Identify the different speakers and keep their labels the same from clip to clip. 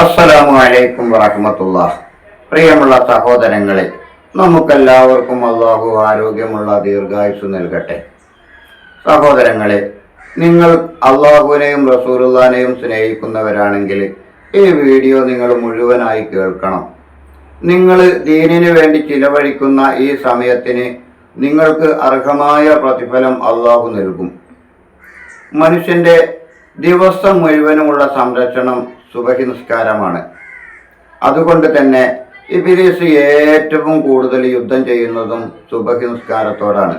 Speaker 1: അസ്സലാമു അലൈക്കും വറഹമത്തുള്ള പ്രിയമുള്ള സഹോദരങ്ങളെ നമുക്കെല്ലാവർക്കും അള്ളാഹു ആരോഗ്യമുള്ള ദീർഘായുസ് നൽകട്ടെ. സഹോദരങ്ങളെ നിങ്ങൾ അള്ളാഹുവിനെയും റസൂലുള്ളാനെയും സ്നേഹിക്കുന്നവരാണെങ്കിൽ ഈ വീഡിയോ നിങ്ങൾ മുഴുവനായി കേൾക്കണം. നിങ്ങൾ ദീനിന് വേണ്ടി ചിലവഴിക്കുന്ന ഈ സമയത്തിന് നിങ്ങൾക്ക് അർഹമായ പ്രതിഫലം അള്ളാഹു നൽകും. മനുഷ്യന്റെ ദിവസം മുഴുവനുമുള്ള സംരക്ഷണം സുബഹി നിസ്കാരമാണ് അതുകൊണ്ട് തന്നെ ഇബിലീസ് ഏറ്റവും കൂടുതൽ യുദ്ധം ചെയ്യുന്നതും സുബഹി നിസ്കാരത്തോടാണ്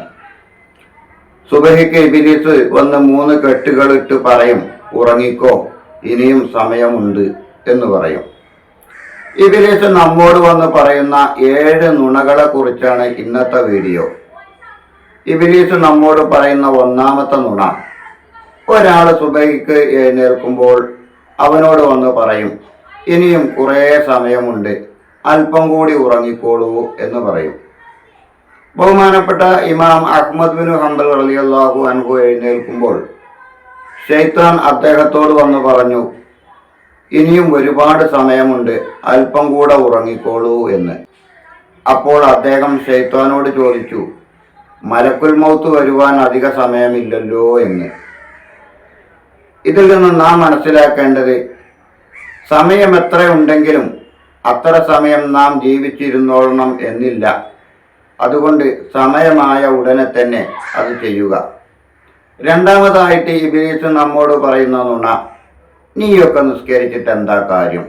Speaker 1: സുബഹിക്ക് ഇബിലീസ് വന്ന് മൂന്ന് കെട്ടുകളിട്ട് പറയും ഉറങ്ങിക്കോ ഇനിയും സമയമുണ്ട് എന്ന് പറയും. ഇബിലീസ് നമ്മോട് വന്ന് പറയുന്ന ഏഴ് നുണകളെ കുറിച്ചാണ് ഇന്നത്തെ വീഡിയോ. ഇബിലീസ് നമ്മോട് പറയുന്ന ഒന്നാമത്തെ നുണ ഒരാൾ സുബഹിക്ക് എഴുന്നേൽക്കുമ്പോൾ അവനോട് വന്ന് പറയും ഇനിയും കുറേ സമയമുണ്ട് അല്പം കൂടി ഉറങ്ങിക്കോളൂ എന്ന് പറയും. ബഹുമാനപ്പെട്ട ഇമാം അഹ്മദ് ബിൻ ഹംബൽ റളിയല്ലാഹു അൻഹു എഴുന്നേൽക്കുമ്പോൾ ഷെയ്ത്താൻ അദ്ദേഹത്തോട് വന്ന് പറഞ്ഞു ഇനിയും ഒരുപാട് സമയമുണ്ട് അല്പം കൂടെ ഉറങ്ങിക്കോളൂ എന്ന്. അപ്പോൾ അദ്ദേഹം ഷെയ്ത്താനോട് ചോദിച്ചു മലക്കുൽ മൗത്ത് വരുവാൻ അധിക സമയമില്ലല്ലോ എന്ന്. ഇതിൽ നിന്ന് നാം മനസ്സിലാക്കേണ്ടത് സമയം എത്ര ഉണ്ടെങ്കിലും അത്ര സമയം നാം ജീവിച്ചിരുന്നോളണം എന്നില്ല. അതുകൊണ്ട് സമയമായ ഉടനെ തന്നെ അത് ചെയ്യുക. രണ്ടാമതായിട്ട് ഇബിലീസ് നമ്മോട് പറയുന്ന നുണ നീയൊക്കെ നിസ്കരിച്ചിട്ട് എന്താ കാര്യം?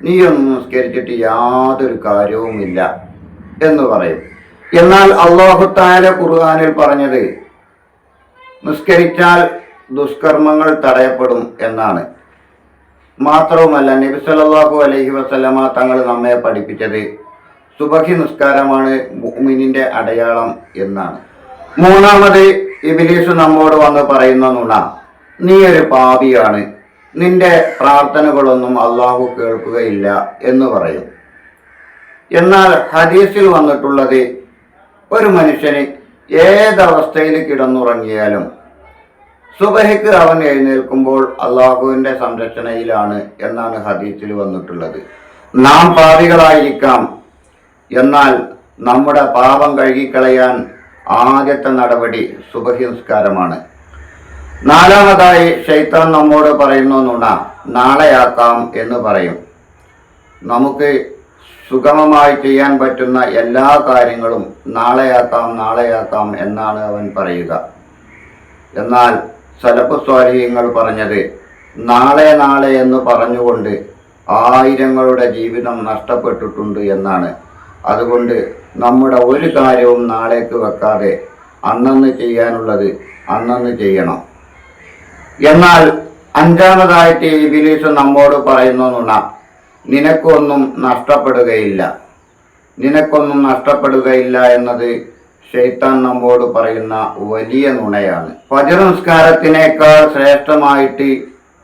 Speaker 1: നീയൊന്നും നിസ്കരിച്ചിട്ട് യാതൊരു കാര്യവുമില്ല എന്ന് പറയും. എന്നാൽ അള്ളാഹുത്താല ഖുർആാനിൽ പറഞ്ഞത് നിസ്കരിച്ചാൽ ദുഷ്കർമ്മങ്ങൾ തടയപ്പെടും എന്നാണ്. മാത്രവുമല്ല നബി സല്ലാഹു അലൈഹി വസല്ലമ തങ്ങൾ നമ്മെ പഠിപ്പിച്ചത് സുബഹി നിസ്കാരമാണ് മുഅ്മിനിന്റെ അടയാളം എന്നാണ്. മൂന്നാമത് ഇബിലീസ് നമ്മോട് വന്ന് പറയുന്ന നുണ നീ ഒരു പാപിയാണ്. നിന്റെ പ്രാർത്ഥനകളൊന്നും അള്ളാഹു കേൾക്കുകയില്ല എന്ന് പറയും. എന്നാൽ ഹദീസിൽ വന്നിട്ടുള്ളത് ഒരു മനുഷ്യന് ഏതവസ്ഥയിൽ കിടന്നുറങ്ങിയാലും സുബഹിക്ക് അവൻ എഴുന്നേൽക്കുമ്പോൾ അള്ളാഹുവിന്റെ സംരക്ഷണയിലാണ് എന്നാണ് ഹദീസിൽ വന്നിട്ടുള്ളത്. നാം പാപികളായിരിക്കാം. എന്നാൽ നമ്മുടെ പാപം കഴുകിക്കളയാൻ ആദ്യത്തെ നടപടി സുബഹി നിസ്കാരമാണ്. നാലാമതായി ഷെയ്ത്താൻ നമ്മോട് പറയുന്നു നുണ നാളെയാക്കാം എന്ന് പറയും. നമുക്ക് സുഗമമായി ചെയ്യാൻ പറ്റുന്ന എല്ലാ കാര്യങ്ങളും നാളെയാക്കാം നാളെയാക്കാം എന്നാണ് അവൻ പറയുക. എന്നാൽ സലഫ് സ്വാലിഹ്യങ്ങൾ പറഞ്ഞത് നാളെ നാളെ എന്ന് പറഞ്ഞുകൊണ്ട് ആയിരങ്ങളുടെ ജീവിതം നഷ്ടപ്പെട്ടിട്ടുണ്ട് എന്നാണ്. അതുകൊണ്ട് നമ്മുടെ ഒരു കാര്യവും നാളേക്ക് വെക്കാതെ അന്നന്ന് ചെയ്യാനുള്ളത് അന്നന്ന് ചെയ്യണം. എന്നാൽ അഞ്ചാമതായിട്ട് ഇബിലീസ് നമ്മോട് പറയുന്ന നുണ നിനക്കൊന്നും നഷ്ടപ്പെടുകയില്ല. നിനക്കൊന്നും നഷ്ടപ്പെടുകയില്ല എന്നത് ഷെയ്ത്താൻ നമ്മോട് പറയുന്ന വലിയ നുണയാണ്. ഫജർ നിസ്കാരത്തിനേക്കാൾ ശ്രേഷ്ഠമായിട്ട്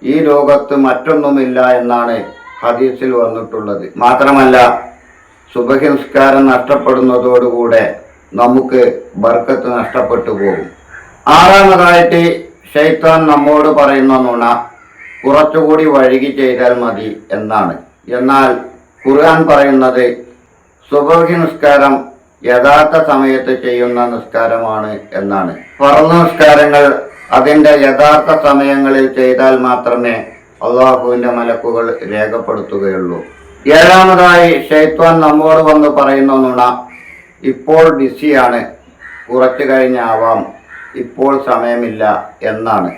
Speaker 1: ഈ ലോകത്ത് മറ്റൊന്നുമില്ല എന്നാണ് ഹദീസിൽ വന്നിട്ടുള്ളത്. മാത്രമല്ല സുബഹി നിസ്കാരം നഷ്ടപ്പെടുന്നതോടുകൂടെ നമുക്ക് ബർക്കത്ത് നഷ്ടപ്പെട്ടു പോകും. ആറാമതായിട്ട് ഷെയ്ത്താൻ നമ്മോട് പറയുന്ന നുണ കുറച്ചുകൂടി വഴുകി ചെയ്താൽ മതി എന്നാണ്. എന്നാൽ ഖുർആൻ പറയുന്നത് സുബഹി നിസ്കാരം യഥാർത്ഥ സമയത്ത് ചെയ്യുന്ന നിസ്കാരമാണ് എന്നാണ്. പറന്ന നിസ്കാരങ്ങൾ അതിന്റെ യഥാർത്ഥ സമയങ്ങളിൽ ചെയ്താൽ മാത്രമേ അള്ളാഹുവിന്റെ മലക്കുകൾ രേഖപ്പെടുത്തുകയുള്ളൂ. ഏഴാമതായി ഷെയ്ത്വാൻ നമ്മോട് വന്ന് പറയുന്ന നുണ ഇപ്പോൾ ബിസിയാണ് കുറച്ചു കഴിഞ്ഞാവാം ഇപ്പോൾ സമയമില്ല എന്നാണ്.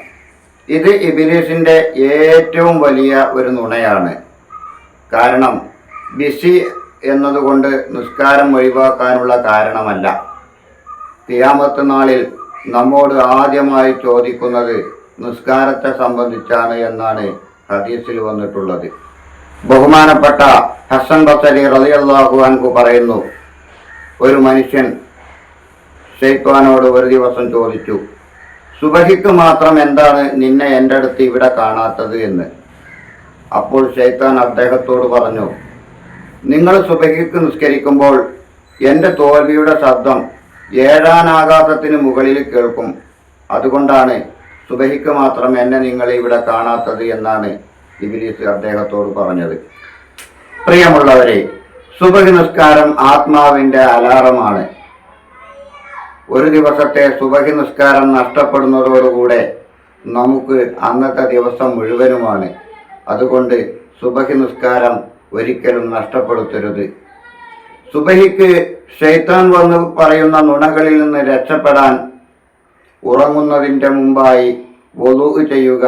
Speaker 1: ഇത് ഇബിലീഷിന്റെ ഏറ്റവും വലിയ ഒരു നുണയാണ്. കാരണം ബിസി എന്നതുകൊണ്ട് നിസ്കാരം ഒഴിവാക്കാനുള്ള കാരണമല്ല. തിയാമത്ത് നാളിൽ നമ്മോട് ആദ്യമായി ചോദിക്കുന്നത് നിസ്കാരത്തെ സംബന്ധിച്ചാണ് എന്നാണ് ഹദീസിൽ വന്നിട്ടുള്ളത്. ബഹുമാനപ്പെട്ട ഹസൻ ബസലി റളിയല്ലാഹു അൻഹു പറയുന്നു ഒരു മനുഷ്യൻ ഷെയ്ഖാനോട് ഒരു ദിവസം ചോദിച്ചു സുബഹിക്ക് മാത്രം എന്താണ് നിന്നെ എന്റെ അടുത്ത് ഇവിടെ കാണാത്തത് എന്ന്? അപ്പോൾ ഷെയ്ത്താൻ അദ്ദേഹത്തോട് പറഞ്ഞു നിങ്ങൾ സുബഹിക്ക് നിസ്കരിക്കുമ്പോൾ എന്റെ തോൽവിയുടെ ശബ്ദം ഏഴാനാകാശത്തിന് മുകളിൽ കേൾക്കും. അതുകൊണ്ടാണ് സുബഹിക്ക് മാത്രം എന്നെ നിങ്ങൾ ഇവിടെ കാണാത്തത് എന്നാണ് ഇബിലീസ് അദ്ദേഹത്തോട് പറഞ്ഞത്. പ്രിയമുള്ളവരെ സുബഹി നിസ്കാരം ആത്മാവിന്റെ അലാറമാണ്. ഒരു ദിവസത്തെ സുബഹി നിസ്കാരം നഷ്ടപ്പെടുന്നതോടുകൂടെ നമുക്ക് അന്നത്തെ ദിവസം മുഴുവനുമാണ്. അതുകൊണ്ട് സുബഹി നിസ്കാരം ഒരിക്കലും നഷ്ടപ്പെടുത്തരുത്. സുബഹിക്ക് ഷെയ്ത്താൻ വന്ന് പറയുന്ന നുണകളിൽ നിന്ന് രക്ഷപ്പെടാൻ ഉറങ്ങുന്നതിന്റെ മുമ്പായി വൊതു ചെയ്യുക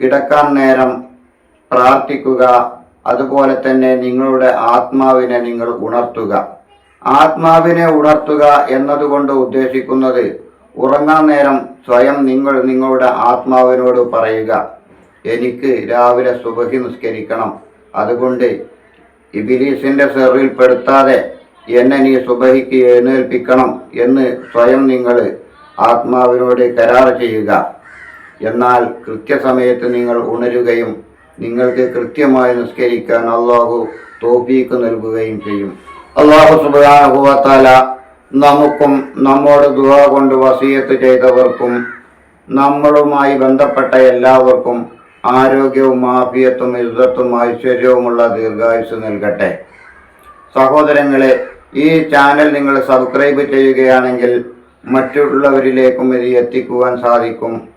Speaker 1: കിടക്കാൻ നേരം പ്രാർത്ഥിക്കുക അതുപോലെ തന്നെ നിങ്ങളുടെ ആത്മാവിനെ നിങ്ങൾ ഉണർത്തുക. ആത്മാവിനെ ഉണർത്തുക എന്നതുകൊണ്ട് ഉദ്ദേശിക്കുന്നത് ഉറങ്ങാൻ നേരം സ്വയം നിങ്ങൾ നിങ്ങളുടെ ആത്മാവിനോട് പറയുക. എനിക്ക് രാവിലെ സുബഹി നിസ്കരിക്കണം. അതുകൊണ്ട് ഇബിലീസിന്റെ സെറിൽ പെടുത്താതെ എന്നെ നീ സുബഹിക്ക് എഴുന്നേൽപ്പിക്കണം എന്ന് സ്വയം നിങ്ങൾ ആത്മാവിനോട് കരാർ ചെയ്യുക. എന്നാൽ കൃത്യസമയത്ത് നിങ്ങൾ ഉണരുകയും നിങ്ങൾക്ക് കൃത്യമായി നിസ്കരിക്കാൻ അള്ളാഹു തോഫീക്ക് നൽകുകയും ചെയ്യും. അള്ളാഹു സുബാനുഭവത്താല നമുക്കും നമ്മോട് ദുഃഖ കൊണ്ട് വസീയത്ത് ചെയ്തവർക്കും നമ്മളുമായി ബന്ധപ്പെട്ട എല്ലാവർക്കും ആരോഗ്യവും ആഫിയത്തും യുദ്ധത്തും ഐശ്വര്യവുമുള്ള ദീർഘായുസ് നൽകട്ടെ. സഹോദരങ്ങളെ ഈ ചാനൽ നിങ്ങൾ സബ്സ്ക്രൈബ് ചെയ്യുകയാണെങ്കിൽ മറ്റുള്ളവരിലേക്കും ഇത് എത്തിക്കുവാൻ സാധിക്കും.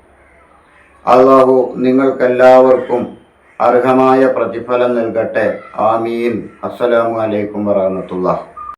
Speaker 1: അള്ളാഹു നിങ്ങൾക്കെല്ലാവർക്കും അർഹമായ പ്രതിഫലം നൽകട്ടെ. ആമീൻ. അസ്സലാമു അലൈക്കും വറഹമത്തുള്ള